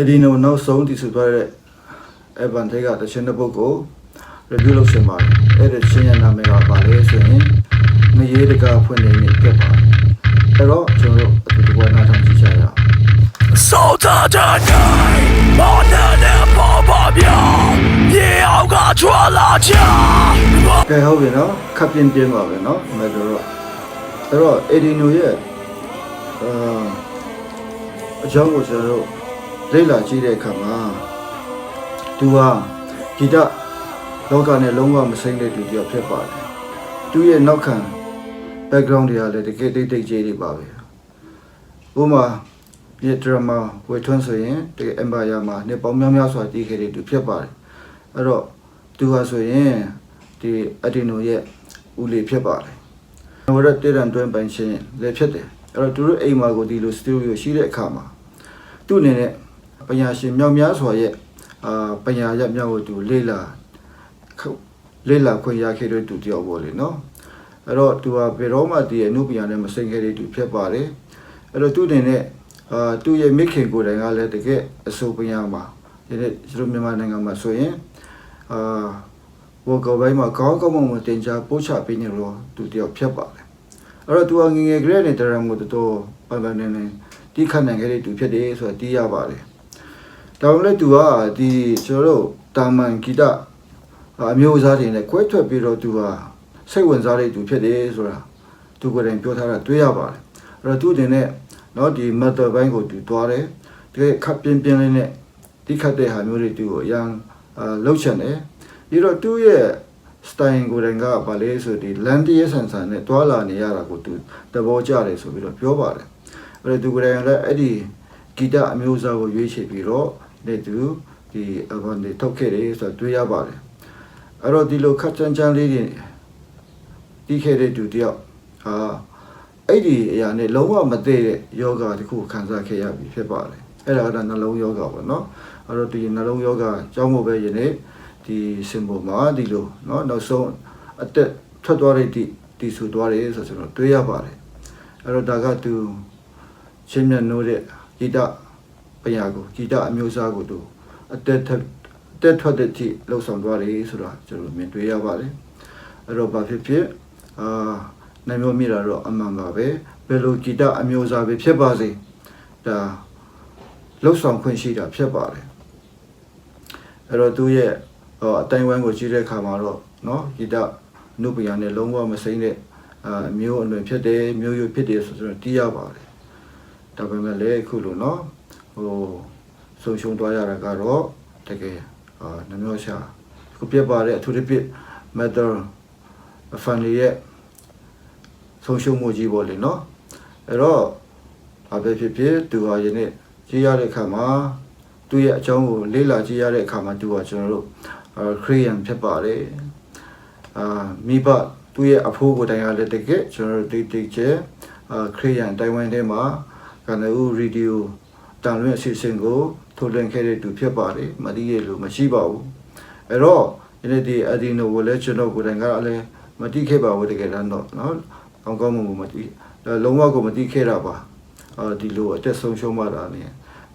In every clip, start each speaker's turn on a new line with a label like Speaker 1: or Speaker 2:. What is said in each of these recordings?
Speaker 1: အဲ့ဒီတော့နောက်ဆုံးတည်ဆူသွားတဲ့ advantage ကတခြင်းတစ်ပုဒ်ကို review လုပ်ရှင်ပါတယ်အဲ့ဒီချင်းရနာမည်ကပါလေဆိုရင်ငရေတကာဖွင့်နေနေပြတ်ပါတယ်အဲ့တော့ကျွန်တော်တို့အတူတူကနားထောင်ကြည့်ကြရအောင်
Speaker 2: So da da da more than a pop up ya yeah ကချွာလာချာ
Speaker 1: ကဲဟုတ်ပြီနော်ခပ်ပြင်းပြင်းပါပဲနော်မဲ့တော့အဲ့တော့ Edino ရဲ့အာအကြောင်းကိုကျွန်တော်တို့ လေ့လာကြည့်တဲ့အခါမှာသူဟာဂီတလောကနဲ့လုံးဝမစိမ့်တဲ့သူတစ်ယောက်ဖြစ်ပါတယ်သူရဲ့နောက်ခံ background တွေကလည်းတကယ်တိတ်တိတ်ကြီးတွေပါပဲဥပမာဒီဒရမာဝေထွန်းဆိုရင်တကယ် empire မှာနေပေါင်းများများစွာတည်ခဲ့တဲ့သူဖြစ်ပါတယ်အဲ့တော့သူဟာဆိုရင်ဒီအဒီနိုရဲ့ဦးလေးဖြစ်ပါတယ်ဝရတေရန်တွင်ပိုင်ရှင်လည်းဖြစ်တယ်အဲ့တော့သူတို့အိမ်မှာကိုဒီလိုစတူဒီယိုရှိတဲ့အခါမှာသူ့အနေနဲ့ ပညာရှင်မြောက်များစွာရဲ့အာပညာရပ်မြောက်ကိုသူလေ့လာခုလေ့လာခွင့်ရခဲ့တဲ့သူတယောက်ပေါ့လေနော်အဲ့တော့သူကဘယ်တော့မှဒီအနုပညာနဲ့မစိမ့်ခဲ့တဲ့သူဖြစ်ပါတယ်အဲ့တော့သူအနေနဲ့အာသူရဲ့မိခင်ကိုယ်တိုင်ကလည်းတကယ်အဆိုပညာမှာဒီနေ့ကျွန်တော်မြန်မာနိုင်ငံမှာဆိုရင်အာဘောကဘိုင်းမှာကောင်းကောင်းမွန်မွန်တင် जा ပို့ချပေးနေတော့သူတယောက်ဖြစ်ပါတယ်အဲ့တော့သူကငယ်ငယ်ကလေးနဲ့တရံမှုတော်တော်ပန်ပန်နေနေတိခတ်နိုင်ခဲ့တဲ့သူဖြစ်တယ်ဆိုတာသိရပါတယ် ဒါပေမဲ့သူကဒီကျွန်တော်တို့တာမန်ဂီတအမျိုးအစားတွေနဲ့ခွဲထွက်ပြီးတော့သူက စိတ်ဝင်စားတဲ့သူဖြစ်တယ်ဆိုတာသူကိုယ်တိုင်ပြောထားတာတွေ့ရပါတယ်အဲ့တော့သူတင်တဲ့เนาะဒီ metal ဘိုင်းကိုသူတွားတယ်တကယ်ခပ်ပြင်းပြင်းလေးနဲ့တိခတ်တဲ့ဟာမျိုးတွေသူကိုအရန်အာလှုပ်ချင်တယ်ပြီးတော့သူ့ရဲ့ style ကိုယ်တိုင်ကဗာလဲဆိုဒီ land ရဲ့ဆန်ဆန်နဲ့တွာလာနေရတာကိုသူသဘောကျတယ်ဆိုပြီးတော့ပြောပါတယ်အဲ့တော့သူကိုယ်တိုင်လည်းအဲ့ဒီဂီတအမျိုးအစားကိုရွေးချယ်ပြီးတော့ နေသူဒီ album တွေထုတ်ခဲ့တယ်ဆိုတော့တွေ့ရပါတယ်အဲ့တော့ဒီလိုခက်ချမ်းချမ်းလေးတွေပြီးခဲ့တဲ့သူတယောက်ဟာအဲ့ဒီအရာနဲ့လုံးဝမသိတဲ့ယောဂတစ်ခုခံစားခဲ့ရပြီဖြစ်ပါတယ်အဲ့ဒါကတော့နှလုံးယောဂပေါ့နော်အဲ့တော့ဒီနှလုံးယောဂကြောင်းမို့ပဲယနေ့ဒီ symbol မှာဒီလိုနော်နောက်ဆုံးအသက်ထွက်သွားတဲ့ဒီဒီဆူသွားတယ်ဆိုတော့ကျွန်တော်တွေးရပါတယ်အဲ့တော့ဒါကသူချင်းမြတ်နိုးတဲ့ဂီတ ဖရာကိုကြည်တအမျိုးအစားကိုသူအတက်ထက်တက်ထွက်တဲ့အထိလှုပ်ဆောင်သွားတယ်ဆိုတာကျွန်တော်မြင်တွေ့ရပါတယ်အဲ့တော့ဘာဖြစ်ဖြစ်အာနိုင်မျိုးမိတာတော့အမှန်ပါပဲဘယ်လိုကြည်တအမျိုးအစားပဲဖြစ်ပါစေဒါလှုပ်ဆောင်ခွင့်ရှိတာဖြစ်ပါတယ်အဲ့တော့သူ့ရဲ့အတိုင်းဝိုင်းကိုကြည့်တဲ့အခါမှာတော့နော်ဂီတနုပညာနဲ့လုံးဝမစိမ့်တဲ့အမျိုးအနွယ်ဖြစ်တယ်မျိုးရိုးဖြစ်တယ်ဆိုတော့တီးရပါတယ်ဒါပေမဲ့လည်းအခုလိုနော် ဟိုဆုံးရှုံးသွားရတာကတော့တကယ်အာနှမျိုးရှာခုပြတ်ပါတဲ့အထူးသဖြင့် matter ဖန်လေးရဲ့ဆုံးရှုံးမှုကြီးပေါ့လေနော်အဲ့တော့ဘာပဲဖြစ်ဖြစ်သူဟာယနေ့ကြည့်ရတဲ့အခါမှာသူ့ရဲ့အကြောင်းကိုလေ့လာကြည့်ရတဲ့အခါမှာသူဟာကျွန်တော်တို့ခရီးယန်ဖြစ်ပါတယ်အာမိဘသူ့ရဲ့အဖိုးကိုတိုင်ရတဲ့တကယ်ကျွန်တော်တို့တိတ်တိတ်ကျဲအာခရီးယန်တိုင်ဝမ်ထဲမှာကနဦးရေဒီယို တန်လွင့်အစီအစဉ်ကိုထုတ်လွှင့်ခဲ့တဲ့သူဖြစ်ပါတယ်မသိရလို့မရှိပါဘူးအဲ့တော့ယနေ့ဒီအဒီနိုကိုလည်းကျွန်တော်ကိုယ်တိုင်ကလည်းမတိခဲ့ပါဘူးတကယ်တမ်းတော့နော်ကောင်းကောင်းမွန်မွန်မတိဒါလုံးဝကိုမတိခဲ့တာပါအာဒီလိုအသက်ဆုံးရှုံးမှတာနေ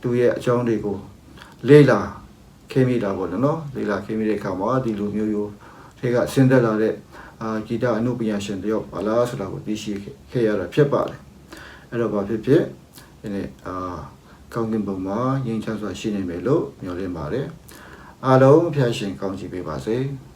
Speaker 1: သူ့ရဲ့အကြောင်းတွေကိုလေ့လာခင်းမိတာပေါ့နော်လေ့လာခင်းမိတဲ့အခါမှာဒီလိုမျိုးမျိုးတွေကဆင်းသက်လာတဲ့အာဂီတအနုပညာရှင်တယောက်ပါလားဆိုတာကိုသိရှိခဲ့ရတာဖြစ်ပါတယ်အဲ့တော့ဘာဖြစ်ဖြစ်ဒီနေ့အာ ကောင်းကင်ဘုံမှာငြိမ်းချမ်းစွာရှိနေမယ်လို့မျှော်လင့်ပါတယ်အားလုံးဖျားရှင်ကောင်းချီးပေးပါစေ။